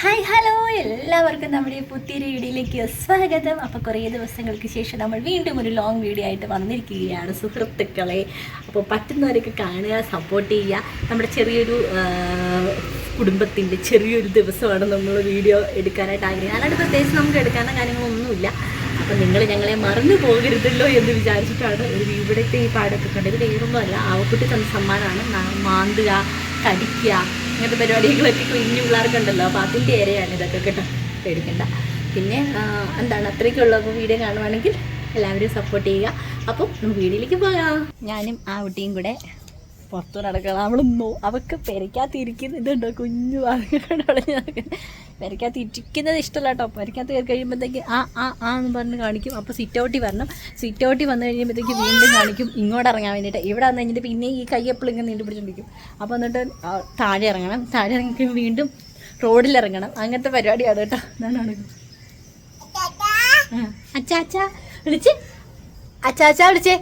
Hi hello എല്ലാവർക്കും നമ്മുടെ ഈ പുതിയൊരു വീഡിയോയിലേക്ക് സ്വാഗതം. അപ്പോൾ കുറേ ദിവസങ്ങൾക്ക് ശേഷം നമ്മൾ വീണ്ടും ഒരു ലോങ് വീഡിയോ ആയിട്ട് വന്നിരിക്കുകയാണ് സുഹൃത്തുക്കളെ. അപ്പോൾ പറ്റുന്നവരൊക്കെ കാണുക സപ്പോർട്ട് ചെയ്യുക. നമ്മുടെ ചെറിയൊരു കുടുംബത്തിന്റെ ചെറിയൊരു ദിവസമാണ് നമ്മൾ വീഡിയോ എടുക്കാനായിട്ട് ആഗ്രഹിക്കുന്നത്. അല്ലാണ്ട് പ്രത്യേകിച്ച് നമുക്ക് എടുക്കാനുള്ള കാര്യങ്ങളൊന്നുമില്ല അപ്പോൾ നിങ്ങൾ ഞങ്ങളെ മറന്നു പോകരുതല്ലോ എന്ന് വിചാരിച്ചിട്ടാണ് ഒരു ഇവിടുത്തെ ഈ പാടൊക്കെ കണ്ടത്. വേറൊന്നുമല്ല ആവക്കുട്ടി തന്ന സമ്മാനമാണ്. മാന്തുക കടിക്കുക അങ്ങനത്തെ പരിപാടികളൊക്കെ കുഞ്ഞു പിള്ളേർക്കുണ്ടല്ലോ അപ്പോൾ അതിന്റെ ഏരെയാണ് ഇതൊക്കെ കേട്ടോ. പേടിക്കണ്ട. പിന്നെ എന്താണ് അത്രയ്ക്കുള്ള അപ്പോൾ വീഡിയോ കാണുവാണെങ്കിൽ എല്ലാവരും സപ്പോർട്ട് ചെയ്യുക. അപ്പോൾ വീഡിയോയിലേക്ക് പോകാം. ഞാനും ആ കുട്ടിയും കൂടെ പുറത്തു നടക്കണം. അവൾ അവൾക്ക് പെരയ്ക്കകത്തിരിക്കുന്ന ഇതുണ്ടോ? കുഞ്ഞു പെരയ്ക്കകത്ത് ഇരിക്കുന്നത് ഇഷ്ടമല്ല കേട്ടോ. പെരയ്ക്കകത്ത് കയറി കഴിയുമ്പോഴത്തേക്ക് ആ ആ ആ എന്ന് പറഞ്ഞ് കാണിക്കും. അപ്പോൾ സിറ്റ് ഔട്ടി വരണം. സിറ്റ് ഔട്ടി വന്നു കഴിയുമ്പോഴത്തേക്ക് വീണ്ടും കാണിക്കും. ഇങ്ങോട്ട് ഇറങ്ങാൻ വേണ്ടിയിട്ട്. ഇവിടെ വന്നു കഴിഞ്ഞിട്ട് പിന്നെ ഈ കൈ ഇങ്ങനെ നീണ്ടു പിടിച്ചോണ്ടിരിക്കും. അപ്പോൾ എന്നിട്ട് താഴെ ഇറങ്ങണം. താഴെ ഇറങ്ങി വീണ്ടും റോഡിൽ ഇറങ്ങണം. അങ്ങനത്തെ പരിപാടിയാണ് കേട്ടോ. ആ, അച്ഛാ അച്ഛാ വിളിച്ച്. അച്ഛാ അച്ഛാ വിളിച്ചേ.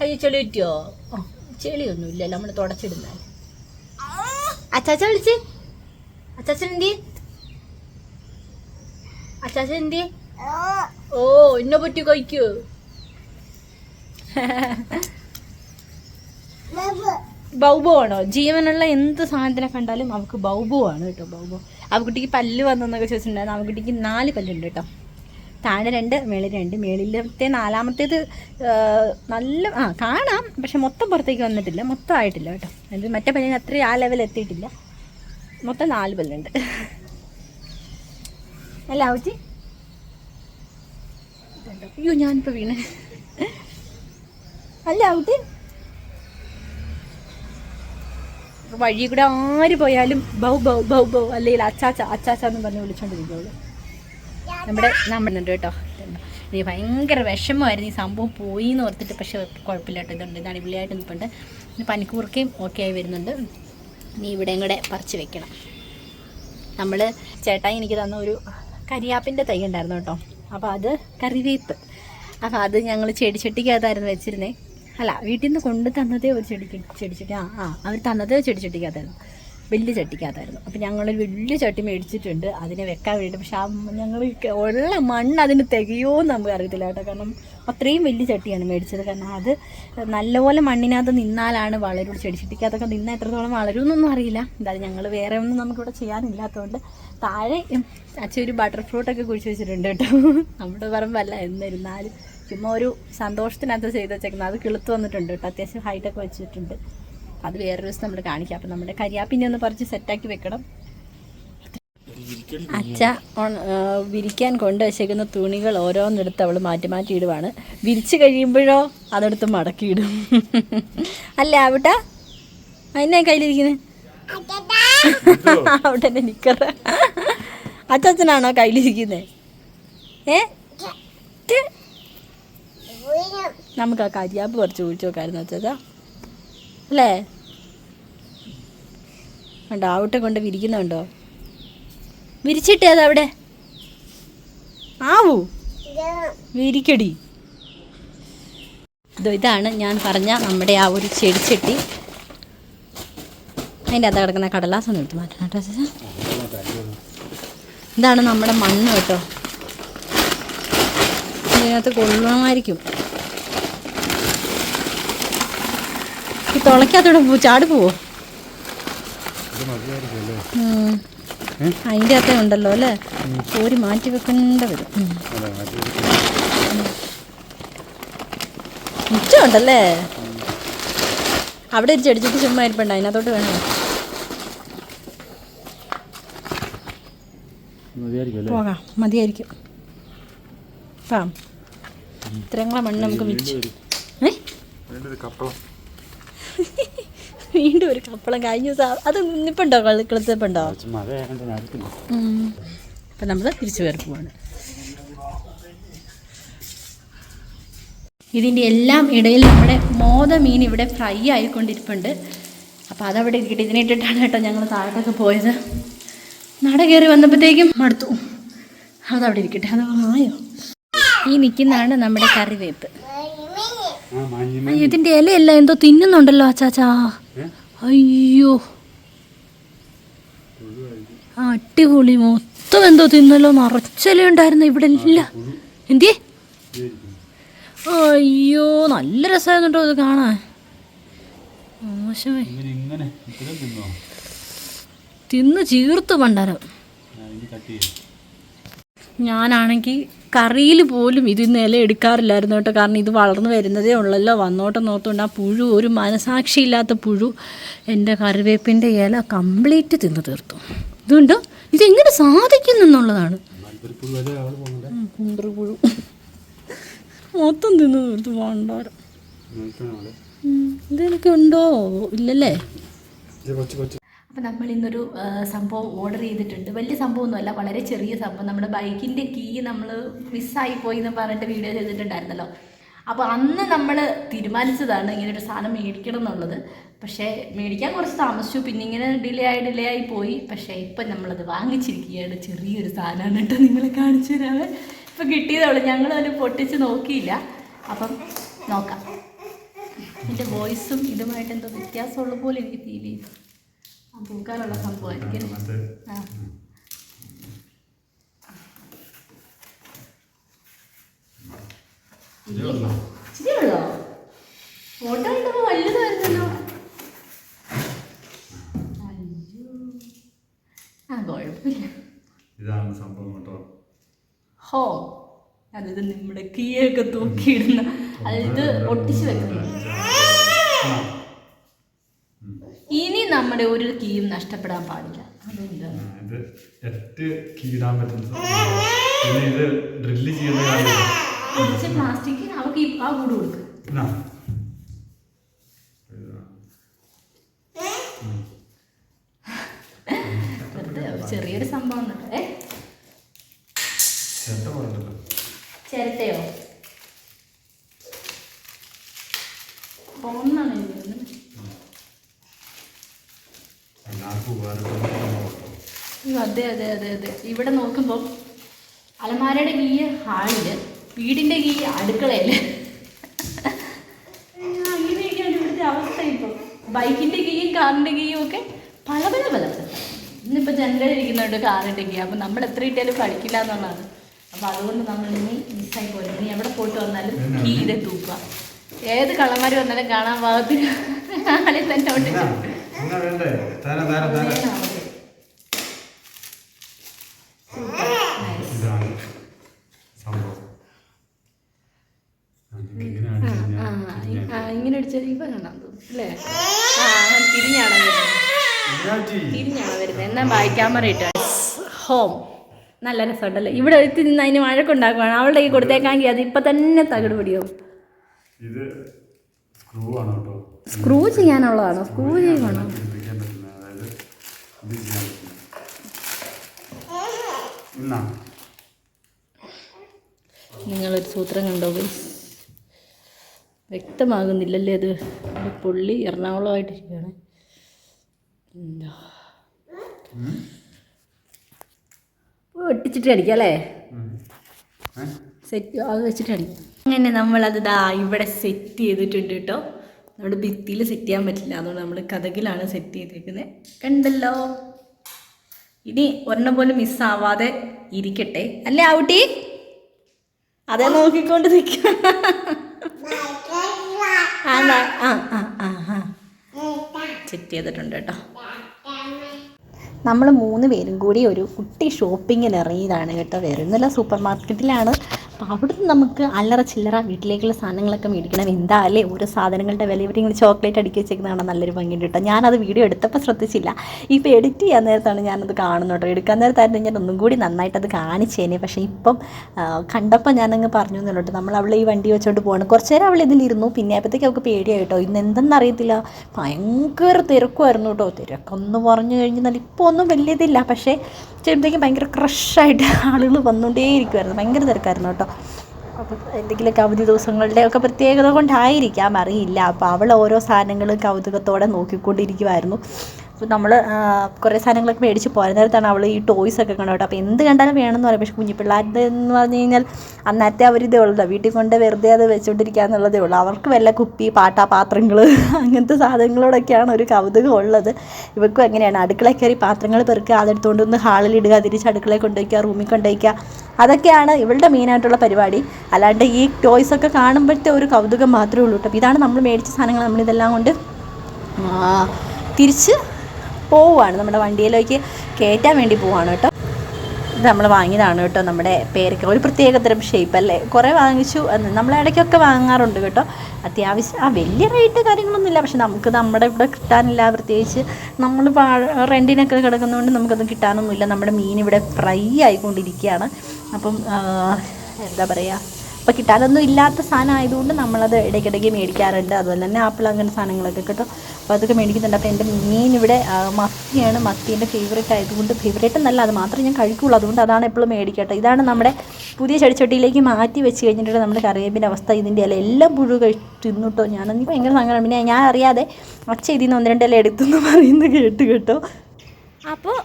കൈ ചെളി പറ്റിയോ ഓ ചെളിയൊന്നുമില്ല നമ്മൾ തുടച്ചിടുന്നാൽ അച്ചാച്ച വിളിച്ച്. അച്ചാച്ചൻ എന്തി അച്ചാച്ചൻ എന്തി ഓ എന്നെ പറ്റി കഴിക്കൂ? ബൗബോ ആണോ? ജീവനുള്ള എന്ത് സാധനത്തിനെ കണ്ടാലും അവൾക്ക് ബൗബോ ആണ് കേട്ടോ ബൗബോ. അവക്കുട്ടിക്ക് പല്ല് വന്നെന്നൊക്കെ ചോദിച്ചിട്ടുണ്ടായിരുന്നു അവക്കുട്ടിക്ക് നാല് പല്ലുണ്ട് കേട്ടോ. താഴെ രണ്ട് മേളിൽ രണ്ട്. മേളിലത്തെ നാലാമത്തേത് നല്ല ആ കാണാം. പക്ഷെ മൊത്തം പുറത്തേക്ക് വന്നിട്ടില്ല. മൊത്തം ആയിട്ടില്ല കേട്ടോ. അത് മറ്റേ പല്ലിന് അത്രയും ആ ലെവൽ എത്തിയിട്ടില്ല. മൊത്തം നാല് പല്ലുണ്ട് അല്ല ആവച്ചി അയ്യോ ഞാനിപ്പോൾ വീണ്. അല്ല ഔട്ടി വഴി കൂടെ ആര് പോയാലും ബൗ ബൗ ബൗ ബൗ അല്ലെങ്കിൽ അച്ചാച്ച അച്ചാച്ച എന്ന് പറഞ്ഞ് വിളിച്ചോണ്ടിരിക്കുള്ളൂ നമ്മുടെ നമ്മളുണ്ട് കേട്ടോ. ഇനി ഭയങ്കര വിഷമമായിരുന്നു ഈ സംഭവം പോയി എന്ന് ഓർത്തിട്ട് പക്ഷെ കുഴപ്പമില്ല കേട്ടോ ഇതുണ്ട് ഇത് അടിപൊളിയായിട്ട് നിൽപ്പുണ്ട്. ഇനി പനിക്കൂർക്കയും ഓക്കെ ആയി വരുന്നുണ്ട്. ഇനി ഇവിടെയും കൂടെ പറിച്ച് വെക്കണം. നമ്മൾ ചേട്ടായി എനിക്ക് തന്ന ഒരു കരിയാപ്പിന്റെ തൈ ഉണ്ടായിരുന്നു കേട്ടോ. അപ്പോൾ അത് കറിവേപ്പ്. അപ്പോൾ അത് ഞങ്ങൾ ചെടിച്ചട്ടിക്കകത്തായിരുന്നു വെച്ചിരുന്നേ. അല്ല വീട്ടിൽ നിന്ന് കൊണ്ട് തന്നതേ ഒരു ചെടിക്ക് ചെടിച്ചട്ടി. ആ ആ അവർ തന്നതേ ചെടിച്ചട്ടിക്കകത്തായിരുന്നു. വലിയ ചട്ടിക്കകത്തായിരുന്നു. അപ്പോൾ ഞങ്ങളൊരു വലിയ ചട്ടി മേടിച്ചിട്ടുണ്ട്. അതിനെ വെക്കാൻ വേണ്ടി. പക്ഷെ ആ ഞങ്ങൾ ഉള്ള മണ്ണ് അതിന് തികയോ എന്ന് നമുക്ക് അറിയത്തില്ല കേട്ടോ. കാരണം അത്രയും വലിയ ചട്ടിയാണ് മേടിച്ചത്. കാരണം അത് നല്ലപോലെ മണ്ണിനകത്ത് നിന്നാലാണ് വളരുള്ളൂ ചെടിച്ചട്ടിക്കകത്തൊക്കെ നിന്നാൽ എത്രത്തോളം വളരുമെന്നൊന്നും അറിയില്ല. എന്തായാലും ഞങ്ങൾ വേറെ ഒന്നും നമുക്കിവിടെ ചെയ്യാനില്ലാത്തതുകൊണ്ട് താഴെ അച്ഛൻ ഒരു ബട്ടർ ഫ്രൂട്ടൊക്കെ കുഴിച്ച് വെച്ചിട്ടുണ്ട് കേട്ടോ. നമ്മുടെ പറമ്പല്ല. എന്നിരുന്നാലും ചുമ്മാ ഒരു സന്തോഷത്തിനകത്ത് ചെയ്ത് വെച്ചേക്കുന്നത്. അത് കിളുത്ത് വന്നിട്ടുണ്ട് കേട്ടോ. അത്യാവശ്യം ഹൈറ്റൊക്കെ വെച്ചിട്ടുണ്ട്. അത് വേറൊരു ദിവസം നമ്മൾ കാണിക്കാം. അപ്പം നമ്മുടെ കരിയാപ്പിനെ ഒന്ന് പറിച്ച് സെറ്റാക്കി വെക്കണം. അച്ഛ വിരിക്കാൻ കൊണ്ട് വെച്ചേക്കുന്ന തുണികൾ ഓരോന്നെടുത്ത് അവൾ മാറ്റി മാറ്റി ഇടുവാണ്. വിരിച്ച് കഴിയുമ്പോഴോ അതെടുത്ത് മടക്കിയിടും അല്ലേ ആവട്ട? അതിനാ കയ്യിലിരിക്കുന്നത് അവിടെ തന്നെ നിക്കറ. അച്ഛനാണോ കയ്യിലിരിക്കുന്നത് ഏ. നമുക്ക് ആ കരിയാപ്പ് കുറച്ച് കുഴിച്ച് നോക്കായിരുന്നു അച്ഛാ അല്ലേ? ഉണ്ടോ ആവട്ടെ കൊണ്ട് വിരിക്കുന്നുണ്ടോ? വിരിച്ചിട്ടേ അതവിടെ ആവൂ. വിരിക്കടി. ഇതോ ഇതാണ് ഞാൻ പറഞ്ഞ നമ്മുടെ ആ ഒരു ചെടിച്ചട്ടി. അതിന്റെ അകത്ത് കിടക്കുന്ന കടലാസ് ഒന്ന് എടുത്ത് മാറ്റണം കേട്ടോ ഇതാണ് നമ്മുടെ മണ്ണ് കേട്ടോ. ഇതിനകത്ത് കൊള്ളണമായിരിക്കും ഈ തുളയ്ക്കകത്തോടെ ചാടി പോവോ. അതിന്റെ അകത്തെ ഉണ്ടല്ലോ അല്ലേ? കോരി മാറ്റി വെക്കേണ്ട വരും. ഉം. മിച്ചമുണ്ടല്ലേ? അവിടെ ഒരു ചെടിച്ചിട്ട് ചുമ്മാ ഇരിപ്പുണ്ട് അതിനകത്തോട്ട് വേണോ? പോകാം മതിയായിരിക്കും. പാം. ഇത്രയും മണ്ണ് നമുക്ക് മിച്ചു ഏ? വീണ്ടും ഒരു കപ്പളം കഴിഞ്ഞ ദിവസം. അത് നിപ്പുണ്ടോ കിളത്തിപ്പുണ്ടോ അപ്പം നമ്മൾ തിരിച്ചു പേർ പോവാണ്. ഇതിന്റെ എല്ലാം ഇടയിൽ നമ്മുടെ മോത മീൻ ഇവിടെ ഫ്രൈ ആയിക്കൊണ്ടിരിപ്പുണ്ട്. അപ്പോൾ അതവിടെ ഇരിക്കട്ടെ. ഇതിനെ ഇട്ടിട്ടാണ് കേട്ടോ ഞങ്ങൾ താഴോട്ടൊക്കെ പോയത്. നട കയറി വന്നപ്പോഴത്തേക്കും മടുത്തു. അതവിടെ ഇരിക്കട്ടെ. അത് ആയോ? ഈ നിൽക്കുന്നതാണ് നമ്മുടെ കറിവേപ്പ്. അയ്യോ, ഇലയല്ല ഇലയെല്ലാം എന്തോ തിന്നുന്നുണ്ടല്ലോ അച്ചാച്ചാ. അയ്യോ. അടിപൊളി മൊത്തം എന്തോ തിന്നല്ലോ നിറച്ചല്ലേ ഉണ്ടായിരുന്നു ഇവിടെ ഇല്ല എന്തിയേ? അയ്യോ നല്ല രസമായിരുന്നുണ്ടോ ഇത് കാണാൻ. മോശമേ തിന്നോ? ചീർത്തു പണ്ടാരം. ഞാനാണെങ്കിൽ കറിയിൽ പോലും ഇത് നില എടുക്കാറില്ലായിരുന്നു കേട്ടോ. കാരണം ഇത് വളർന്നു വരുന്നതേ ഉള്ളല്ലോ. വന്നോട്ടെ നോത്തുകൊണ്ട് ആ പുഴു ഒരു മനസാക്ഷിയില്ലാത്ത പുഴു എന്റെ കറിവേപ്പിന്റെ ഇല കംപ്ലീറ്റ് തിന്നു തീർത്തു. ഇതുണ്ട്? ഇതെങ്ങനെ സാധിക്കുന്നു എന്നുള്ളതാണ് കുന്ത്രുപുഴു മൊത്തം തിന്നു തീർത്തു ഉം, ഇതെനിക്ക് ഉണ്ടോ? ഇല്ലല്ലേ? ഇത് കൊച്ചു കൊച്ചു അപ്പോൾ നമ്മൾ ഇന്നൊരു സംഭവം ഓർഡർ ചെയ്തിട്ടുണ്ട്. വലിയ സംഭവമൊന്നുമല്ല വളരെ ചെറിയ സംഭവം. നമ്മുടെ ബൈക്കിന്റെ കീ നമ്മൾ മിസ്സായി പോയി എന്ന് പറഞ്ഞിട്ട് വീഡിയോ ചെയ്തിട്ടുണ്ടായിരുന്നല്ലോ. അപ്പോൾ അന്ന് നമ്മൾ തീരുമാനിച്ചതാണ് ഇങ്ങനെ ഒരു സാധനം മേടിക്കണം എന്നുള്ളത്. പക്ഷേ മേടിക്കാൻ കുറച്ച് താമസിച്ചു. പിന്നെ ഇങ്ങനെ ഡിലേ ആയി ഡിലേ ആയി പോയി. പക്ഷേ ഇപ്പം നമ്മളത് വാങ്ങിച്ചിരിക്കുകയാണ്. ചെറിയൊരു സാധനമാണ് കേട്ടോ നിങ്ങളെ കാണിച്ചു തരാമേ. ഇപ്പം കിട്ടിയതുള്ളൂ ഞങ്ങൾ അതിന് പൊട്ടിച്ച് നോക്കിയില്ല. അപ്പം നോക്കാം. എന്റെ വോയിസും ഇതുമായിട്ട് എന്തോ വ്യത്യാസമുള്ള പോലെ എനിക്ക് ഫീൽ ചെയ്തു തൂക്കാനുള്ള സംഭവമായിരിക്കും ആ. ഇച്ചിരി ഉള്ളോ ഫോട്ടോ കണ്ടപ്പോൾ വലുതായിരുന്നല്ലോ. അയ്യോ. ആ കുഴപ്പമില്ല. ഇതാണ് സംഭവം കേട്ടോ. ഹോ അതിത് നമ്മുടെ കീയൊക്കെ തൂക്കിയിടുന്ന അതായത് ഒട്ടിച്ചു വെക്കുന്നത് നമ്മുടെ ഒരു കീയും നഷ്ടപ്പെടാൻ പാടില്ല. ഇത് എട്ട് പറ്റുന്ന. പിന്നെ ഇത് ഡ്രില്ല് ചെയ്യുന്ന പ്ലാസ്റ്റിക് ആ കൂട് ചെറിയൊരു സംഭവം ഒന്നാണ് ചിരട്ടയോ? ഫോണെന്നാണ് എഴുതുന്നത് എല്ലാവർക്കും ഉപകാരപ്പെടുന്ന സംഭവം കേട്ടോ. അയ്യോ, അതെ അതെ അതെ അതെ. ഇവിടെ നോക്കുമ്പോൾ അലമാരയുടെ ഈ ഹാളിൽ വീടിന്റെ ഈ അടുക്കളയിൽ അങ്ങനെയൊക്കെയാണ് ഇവിടുത്തെ അവസ്ഥ ഇപ്പോൾ ബൈക്കിന്റെ കീയും കാറിന്റെ കീയും ഒക്കെ പല പല പല പല. ഇന്നിപ്പോൾ ജനലിരിക്കുന്നുണ്ട് കാറിന്റെ കീ. അപ്പോൾ നമ്മൾ എത്ര ഇട്ടാലും പഠിക്കില്ല എന്നുള്ളതാണ്. അപ്പൊ അതുകൊണ്ട് നമ്മൾ ഇനി മിസ്സായി പോലെ ഇനി എവിടെ പോയിട്ട് വന്നാലും കീയുടെ തൂക്കുക. ഏത് കള്ളന്മാർ വന്നാലും കാണാൻ പാകത്തിന് ആളെ തന്നെ എന്നാ? ഒട്ടിച്ചു എന്നാ വേണ്ടേ? തരാം തരാം തരാം. ഇതാണ് സംഭവം. ഇങ്ങനെ ഈ- അടിച്ചാൽ ഇപ്പൊ കാണാൻ തോന്നും അല്ലേ? ആ തിരിഞ്ഞാണ് വരുന്നത്. തിരിഞ്ഞാണ് വരുന്നത് എന്നാ ബായ് ക്യാമറ ഇട്ട? ഹോം നല്ല രസമുണ്ടല്ലോ. ഇവിടെ എത്തി നിന്ന് അതിന് വഴക്കുണ്ടാക്കുവാണ് അവളുടെ കൈ കൊടുത്തേക്കാമെങ്കിൽ അത് ഇപ്പൊ തന്നെ തകിട് പിടിയാവും ഇത് സ്ക്രൂ ആണ് കേട്ടോ. സ്ക്രൂ ചെയ്യാനുള്ളതാണോ? സ്ക്രൂ ചെയ്യണോ? നിങ്ങളൊരു സൂത്രം കണ്ടോ? വ്യക്തമാകുന്നില്ലല്ലേ അത്? പുള്ളി എറണാകുളമായിട്ടിരിക്കുകയാണ് എന്താ? ഒട്ടിച്ചിട്ട് അടിക്കാം അല്ലേ? സെറ്റ് അത് വെച്ചിട്ട് അടിക്കാം. അങ്ങനെ നമ്മളത് ദാ ഇവിടെ സെറ്റ് ചെയ്തിട്ടുണ്ട് കേട്ടോ. നമ്മുടെ ഭിത്തിയിൽ സെറ്റ് ചെയ്യാൻ പറ്റില്ല. അതുകൊണ്ട് നമ്മൾ കഥകിലാണ് സെറ്റ് ചെയ്തിരിക്കുന്നത് കണ്ടല്ലോ? ഇനി ഒരെണ്ണം പോലും മിസ്സാവാതെ ഇരിക്കട്ടെ. അല്ലേ ഔട്ടി അതെ നോക്കിക്കൊണ്ട് നിൽക്കാം ആ ആ ആ ആ ആ. സെറ്റ് ചെയ്തിട്ടുണ്ട് കേട്ടോ. നമ്മൾ മൂന്ന് പേരും കൂടി ഒരു കുട്ടി ഷോപ്പിങ്ങിന് ഇറങ്ങിയതാണ് കേട്ടോ. വരുന്നില്ല സൂപ്പർ മാർക്കറ്റിലാണ് അപ്പോൾ അവിടുന്ന് നമുക്ക് അല്ലറ ചില്ലറ വീട്ടിലേക്കുള്ള സാധനങ്ങളൊക്കെ മേടിക്കണം. എന്താ അല്ലേ? ഓരോ സാധനങ്ങളുടെ വില. ഇവിടെ ഇങ്ങനെ ചോക്ലേറ്റ് അടുക്കി വെച്ചേക്കുന്നതാണ് നല്ലൊരു ഭംഗിയുണ്ട് കേട്ടോ. ഞാനത് വീഡിയോ എടുത്തപ്പോൾ ശ്രദ്ധിച്ചില്ല. ഇപ്പോൾ എഡിറ്റ് ചെയ്യാൻ നേരത്താണ് ഞാനത് കാണുന്നത് കേട്ടോ. എടുക്കാൻ നേരത്തായിരുന്നു ഞാൻ ഒന്നും കൂടി നന്നായിട്ടത് കാണിച്ചേനെ. പക്ഷേ ഇപ്പം കണ്ടപ്പോൾ ഞാനങ്ങ് പറഞ്ഞു എന്നുള്ളൂ നമ്മൾ അവളെ ഈ വണ്ടി വെച്ചോണ്ട് പോകണം കുറച്ച് നേരം അവൾ ഇതിലിരുന്നു പിന്നെ അപ്പോഴത്തേക്ക് അവൾക്ക് പേടിയായി കേട്ടോ. ഇന്ന് എന്തെന്നറിയത്തില്ല ഭയങ്കര തിരക്കുമായിരുന്നു കേട്ടോ. തിരക്കൊന്ന് പറഞ്ഞു കഴിഞ്ഞാൽ ഇപ്പോൾ ഒന്നും വലിയതില്ല പക്ഷേ ചെയ്യുമ്പോഴത്തേക്കും ഭയങ്കര ക്രഷായിട്ട് ആളുകൾ വന്നുകൊണ്ടേയിരിക്കുമായിരുന്നു ഭയങ്കര തിരക്കായിരുന്നു കേട്ടോ. അപ്പോൾ എന്തെങ്കിലും അവധി ദിവസങ്ങളുടെ ഒക്കെ പ്രത്യേകത കൊണ്ടായിരിക്കാം അറിയില്ല. അപ്പോൾ അവൾ ഓരോ സാധനങ്ങളും കൗതുകത്തോടെ നോക്കിക്കൊണ്ടിരിക്കുമായിരുന്നു നമ്മൾ കുറേ സാധനങ്ങളൊക്കെ മേടിച്ച് പോയ നേരത്താണ് അവൾ ഈ ടോയ്സ് ഒക്കെ കണ്ടു കേട്ടോ. അപ്പോൾ എന്ത് കണ്ടാലും വേണമെന്ന് പറയും. പക്ഷേ കുഞ്ഞു പിള്ളേരുടെ എന്ന് പറഞ്ഞു കഴിഞ്ഞാൽ അന്നത്തെ അവർ ഇതേ ഉള്ളൂ. വീട്ടിൽ കൊണ്ട് വെറുതെ അത് വെച്ചുകൊണ്ടിരിക്കുക എന്നുള്ളതേ ഉള്ളൂ. അവർക്ക് വല്ല കുപ്പി പാട്ട പാത്രങ്ങൾ അങ്ങനത്തെ സാധനങ്ങളോടൊക്കെയാണ് ഒരു കൗതുകം ഉള്ളത്. ഇവർക്കും എങ്ങനെയാണ് അടുക്കളയിൽ കയറി പാത്രങ്ങൾ പെറുക്കുക അതെടുത്തുകൊണ്ട് ഒന്ന് ഹാളിലിടുക തിരിച്ച് അടുക്കളയിൽ കൊണ്ടുവയ്ക്കുക റൂമിൽ കൊണ്ടുവയ്ക്കുക അതൊക്കെയാണ് ഇവളുടെ മെയിനായിട്ടുള്ള പരിപാടി. അല്ലാണ്ട് ഈ ടോയ്സ് ഒക്കെ കാണുമ്പോഴത്തെ ഒരു കൗതുകം മാത്രമേ ഉള്ളൂ കേട്ടോ. ഇതാണ് നമ്മൾ മേടിച്ച സാധനങ്ങൾ. നമ്മളിതെല്ലാം കൊണ്ട് തിരിച്ച് പോവുകയാണ് നമ്മുടെ വണ്ടിയിലേക്ക് കയറ്റാൻ വേണ്ടി പോവുകയാണ് കേട്ടോ. ഇത് നമ്മൾ വാങ്ങിയതാണ് കേട്ടോ നമ്മുടെ പേരക്ക ഒരു പ്രത്യേക തരം ഷേപ്പ് അല്ലേ? കുറേ വാങ്ങിച്ചു. നമ്മൾ ഇടയ്ക്കൊക്കെ വാങ്ങാറുണ്ട് കേട്ടോ. അത്യാവശ്യം ആ വലിയ റേറ്റ് കാര്യങ്ങളൊന്നുമില്ല. പക്ഷെ നമുക്ക് നമ്മുടെ ഇവിടെ കിട്ടാനില്ല. പ്രത്യേകിച്ച് നമ്മൾ റെന്റിനൊക്കെ കിടക്കുന്നതുകൊണ്ട് നമുക്കത് കിട്ടാനൊന്നുമില്ല. നമ്മുടെ മീൻ ഇവിടെ ഫ്രൈ ആയിക്കൊണ്ടിരിക്കുകയാണ്. അപ്പം എന്താ പറയുക? അപ്പോൾ കിട്ടാനൊന്നും ഇല്ലാത്ത സാധനം ആയതുകൊണ്ട് നമ്മളത് ഇടയ്ക്കിടയ്ക്ക് മേടിക്കാറുണ്ട്. അതുപോലെ തന്നെ ആപ്പിൾ അങ്ങനെ സാധനങ്ങളൊക്കെ കേട്ടോ. അപ്പോൾ അതൊക്കെ മേടിക്കുന്നുണ്ട്. അപ്പോൾ എന്റെ മീൻ ഇവിടെ മത്തിയാണ്. മത്തി എന്റെ ഫേവറേറ്റ് ആയതുകൊണ്ട് ഫേവറേറ്റ് എന്നല്ല അത് മാത്രമേ ഞാൻ കഴിക്കുള്ളൂ. അതുകൊണ്ട് അതാണ് എപ്പോഴും മേടിക്കട്ടെ ഇതാണ് നമ്മുടെ പുതിയ ചെടിച്ചട്ടിയിലേക്ക് മാറ്റി വെച്ച് കഴിഞ്ഞിട്ട് നമ്മുടെ കറിവേപ്പിന്റെ അവസ്ഥ ഇതിന്റെ അല്ല എല്ലാം പുഴു കഴിച്ച് ഞാനൊന്നും ഭയങ്കര സങ്കടം. പിന്നെ ഞാൻ അറിയാതെ അച്ഛ ഇതിൽ നിന്ന് ഒന്ന് രണ്ട് എടുത്തു എന്ന് പറയുന്നത് കേട്ട് കേട്ടോ. അപ്പോൾ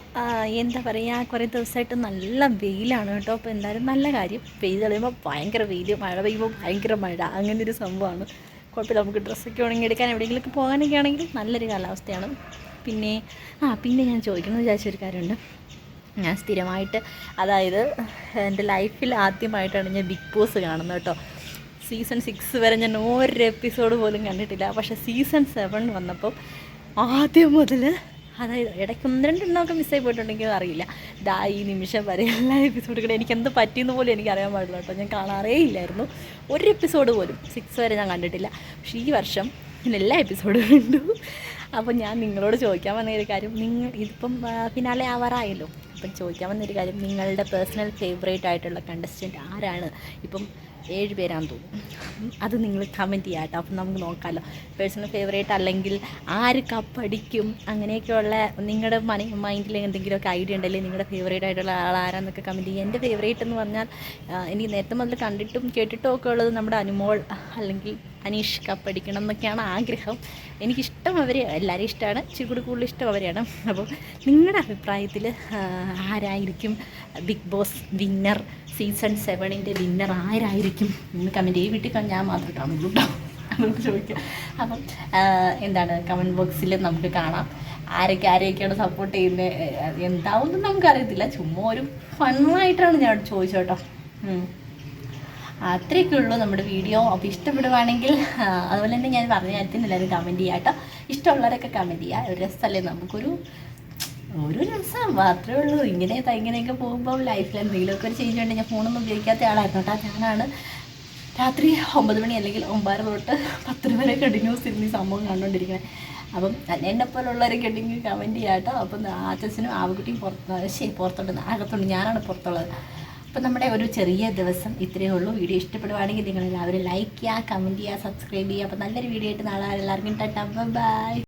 എന്താ പറയുക കുറേ ദിവസമായിട്ട് നല്ല വെയിലാണ് കേട്ടോ. അപ്പോൾ എന്തായാലും നല്ല കാര്യം. വെയിൽ തെളിയുമ്പോൾ ഭയങ്കര വെയിൽ മഴ പെയ്യുമ്പോൾ ഭയങ്കര മഴ. അങ്ങനെ ഒരു സംഭവമാണ് കുഴപ്പമില്ല നമുക്ക് ഡ്രസ്സൊക്കെ ഉണങ്ങി എടുക്കാൻ എവിടെയെങ്കിലുമൊക്കെ പോകാനൊക്കെ ആണെങ്കിൽ നല്ലൊരു കാലാവസ്ഥയാണ്. പിന്നെ ആ പിന്നെ ഞാൻ ചോദിക്കണമെന്ന് വിചാരിച്ചൊരു കാര്യമുണ്ട്. ഞാൻ സ്ഥിരമായിട്ട് അതായത് എന്റെ ലൈഫിൽ ആദ്യമായിട്ടാണ് ഞാൻ ബിഗ് ബോസ് കാണുന്നത് കേട്ടോ. സീസൺ സിക്സ് വരെ ഞാൻ ഒരു എപ്പിസോഡ് പോലും കണ്ടിട്ടില്ല. പക്ഷേ സീസൺ സെവൻ വന്നപ്പോൾ ആദ്യം മുതൽ അതായത് ഇടയ്ക്ക് ഒന്ന് രണ്ടെണ്ണമൊക്കെ മിസ്സായി പോയിട്ടുണ്ടെങ്കിൽ അറിയില്ല. ദാ ഈ നിമിഷം വരെ എല്ലാ എപ്പിസോഡുകളും എനിക്ക് എന്ത് പറ്റിയെന്ന് പോലും എനിക്ക് അറിയാൻ പാടില്ല കേട്ടോ. ഞാൻ കാണാറേ ഇല്ലായിരുന്നു. ഒരു എപ്പിസോഡ് പോലും സിക്സ് വരെ ഞാൻ കണ്ടിട്ടില്ല. പക്ഷേ ഈ വർഷം ഞാൻ എല്ലാ എപ്പിസോഡും കണ്ടു. അപ്പോൾ ഞാൻ നിങ്ങളോട് ചോദിക്കാൻ വന്ന ഒരു കാര്യം നിങ്ങൾ ഇതിപ്പം ഫിനാലെ ആവാറായല്ലോ. അപ്പം ചോദിക്കാൻ വന്നൊരു കാര്യം നിങ്ങളുടെ പേഴ്സണൽ ഫേവറേറ്റ് ആയിട്ടുള്ള കണ്ടസ്റ്റന്റ് ആരാണ്? ഇപ്പം ഏഴ് പേരാന്ന് തോന്നുന്നു. അത് നിങ്ങൾ കമന്റ് ചെയ്യാം കേട്ടോ. അപ്പം നമുക്ക് നോക്കാമല്ലോ പേഴ്സണൽ ഫേവറേറ്റ് അല്ലെങ്കിൽ ആര് കപ്പടിക്കും അങ്ങനെയൊക്കെയുള്ള നിങ്ങളുടെ മൈ മൈൻഡിൽ എന്തെങ്കിലുമൊക്കെ ഐഡിയ ഉണ്ടല്ലേ നിങ്ങളുടെ ഫേവറേറ്റ് ആയിട്ടുള്ള ആൾ ആരാന്നൊക്കെ കമന്റ് ചെയ്യുക എന്റെ ഫേവറേറ്റ് എന്ന് പറഞ്ഞാൽ എനിക്ക് നേരത്തെ മുതൽ കണ്ടിട്ടും കേട്ടിട്ടും ഒക്കെ ഉള്ളത് നമ്മുടെ അനുമോൾ അല്ലെങ്കിൽ അനീഷ് കപ്പടിക്കണം എന്നൊക്കെയാണ് ആഗ്രഹം. എനിക്കിഷ്ടം അവർ എല്ലാവരെയും ഇഷ്ടമാണ്. ഇച്ചിരി കൂടി കൂടുതൽ ഇഷ്ടം അവരെയാണ്. അപ്പോൾ നിങ്ങളുടെ അഭിപ്രായത്തിൽ ആരായിരിക്കും ബിഗ് ബോസ് വിന്നർ സീസൺ സെവനിന്റെ വിന്നർ ആരായിരിക്കും? എന്ന് കമന്റ് ചെയ്യും വീട്ടിൽ ഞാൻ മാത്രം കാണുള്ളൂ നമുക്ക് ചോദിക്കാം. അപ്പം എന്താണ് കമന്റ് ബോക്സിൽ നമുക്ക് കാണാം. ആരൊക്കെ ആരെയൊക്കെയാണ് സപ്പോർട്ട് ചെയ്യുന്നത് എന്താവുമെന്ന് നമുക്കറിയത്തില്ല. ചുമ്മാ ഒരു ഫണ്ണായിട്ടാണ് ഞാൻ ചോദിച്ചത് കേട്ടോ അത്രയൊക്കെ ഉള്ളൂ നമ്മുടെ വീഡിയോ. അപ്പോൾ ഇഷ്ടപ്പെടുവാണെങ്കിൽ അതുപോലെ തന്നെ ഞാൻ പറഞ്ഞ കാര്യത്തിന് എല്ലാവരും കമന്റ് ചെയ്യാം കേട്ടോ ഇഷ്ടമുള്ളവരൊക്കെ കമന്റ് ചെയ്യുക ഒരു രസമല്ലേ? നമുക്കൊരു ഒരു രസം മാത്രമേ ഉള്ളൂ. ഇങ്ങനെ ഇങ്ങനെയൊക്കെ പോകുമ്പോൾ ലൈഫിൽ എന്തെങ്കിലുമൊക്കെ ഒരു ചേഞ്ച് ഉണ്ടെങ്കിൽ ഞാൻ ഫോണൊന്നും ഉപയോഗിക്കാത്ത ആളായിരുന്നു കേട്ടോ ഞാനാണ് രാത്രി ഒമ്പത് മണി അല്ലെങ്കിൽ ഒമ്പതര തൊട്ട് പത്തര വരെ കണ്ടിന്യൂസ് ഇരുന്ന് ഈ സംഭവം കണ്ടുകൊണ്ടിരിക്കുന്നത് അപ്പം എന്നെ പോലുള്ളവരെ കണ്ടിന്യൂ കമന്റ് ചെയ്യാം കേട്ടോ അപ്പം ആച്ചനും ആവുകുട്ടിയും പുറത്ത് ശരി പുറത്തുണ്ട് അകത്തുണ്ട് ഞാനാണ് പുറത്തുള്ളത്. അപ്പം നമ്മുടെ ഒരു ചെറിയ ദിവസം ഇത്രയേ ഉള്ളൂ. വീഡിയോ ഇഷ്ടപ്പെടുവാണെങ്കിൽ നിങ്ങൾ എല്ലാവരും ലൈക്ക് ചെയ്യുക കമന്റ് ചെയ്യുക സബ്സ്ക്രൈബ് ചെയ്യുക. അപ്പം നല്ലൊരു വീഡിയോ ആയിട്ട് നാളെ എല്ലാവർക്കും ടാറ്റ ബൈ